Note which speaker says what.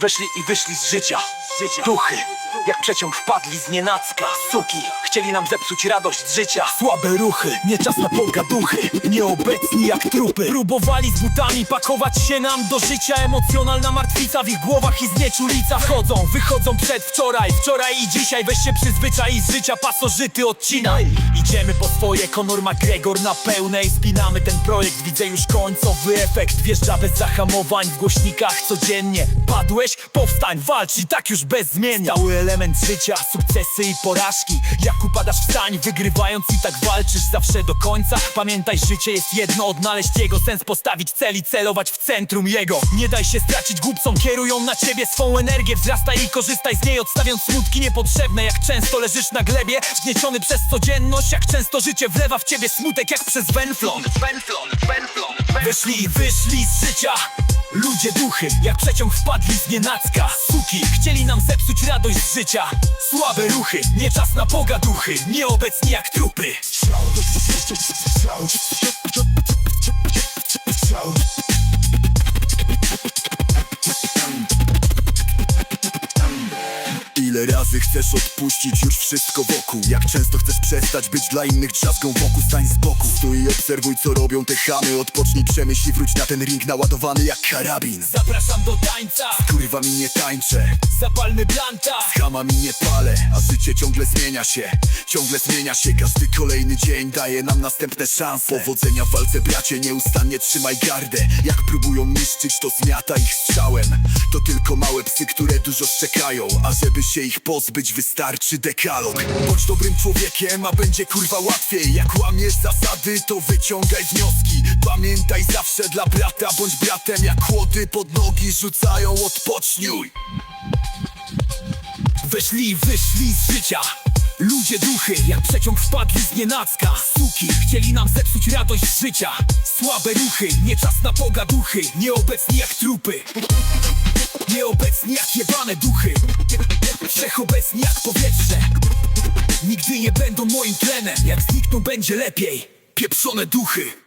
Speaker 1: Weszli i wyszli z życia. Duchy, jak przeciąg wpadli z nienacka. Suki, chcieli nam zepsuć radość z życia.
Speaker 2: Słabe ruchy, nie czas na pogaduchy Nieobecni jak trupy. Próbowali z butami pakować się nam do życia. Emocjonalna martwica w ich głowach i znieczulica. Wchodzą, wychodzą przed wczoraj Wczoraj i dzisiaj weź się przyzwyczaj. Z życia pasożyty odcinaj. Idziemy po swoje, Conor McGregor na pełnej. Spinamy ten projekt, widzę już końcowy efekt. Wjeżdża bez zahamowań w głośnikach codziennie Powstań, walcz i tak już bezzmiennie Stały element życia, sukcesy i porażki. Jak upadasz wstań, wygrywając i tak walczysz zawsze do końca. Pamiętaj, życie jest jedno, odnaleźć jego sens Postawić cel i celować w centrum jego. Nie daj się stracić głupcom, kierują na ciebie swą energię. Wzrastaj i korzystaj z niej, odstawiając smutki niepotrzebne. Jak często leżysz na glebie, zgnieciony przez codzienność. Jak często życie wlewa w ciebie smutek jak przez węflon
Speaker 1: Węflon, węflon,
Speaker 2: Wyszli wyszli z życia Ludzie duchy, jak przeciąg wpadli z nienacka. Suki, chcieli nam zepsuć radość z życia. Słabe ruchy, nie czas na pogaduchy Nieobecni jak trupy
Speaker 3: Ile razy chcesz odpuścić już wszystko wokół. Jak często chcesz przestać być dla innych drzazgą wokół Stań z boku, stój i obserwuj co robią te chamy. Odpocznij, przemyśl i wróć na ten ring naładowany jak karabin.
Speaker 2: Zapraszam do tańca,
Speaker 3: Kurwa mi nie tańczę,
Speaker 2: zapalmy blanta.
Speaker 3: Z hamami nie palę A życie ciągle zmienia się, ciągle zmienia się Każdy kolejny dzień daje nam następne szanse. Powodzenia w walce bracie, nieustannie trzymaj gardę. Jak próbują niszczyć to zmiata ich strzałem. To tylko małe psy, które dużo szczekają. A żeby się ich pozbyć wystarczy dekalog. Bądź dobrym człowiekiem, a będzie kurwa łatwiej. Jak łamiesz zasady, to wyciągaj wnioski. Pamiętaj zawsze dla brata, bądź bratem. Jak chłody pod nogi rzucają, odpoczniuj
Speaker 2: Weszli i wyszli z życia Ludzie duchy, jak przeciąg wpadli z nienacka. Suki, chcieli nam zepsuć radość życia. Słabe ruchy, nie czas na pogaduchy. Nieobecni jak trupy. Nieobecni jak jebane duchy. Wszechobecni jak powietrze. Nigdy nie będą moim tlenem. Jak znikną będzie lepiej. Pieprzone duchy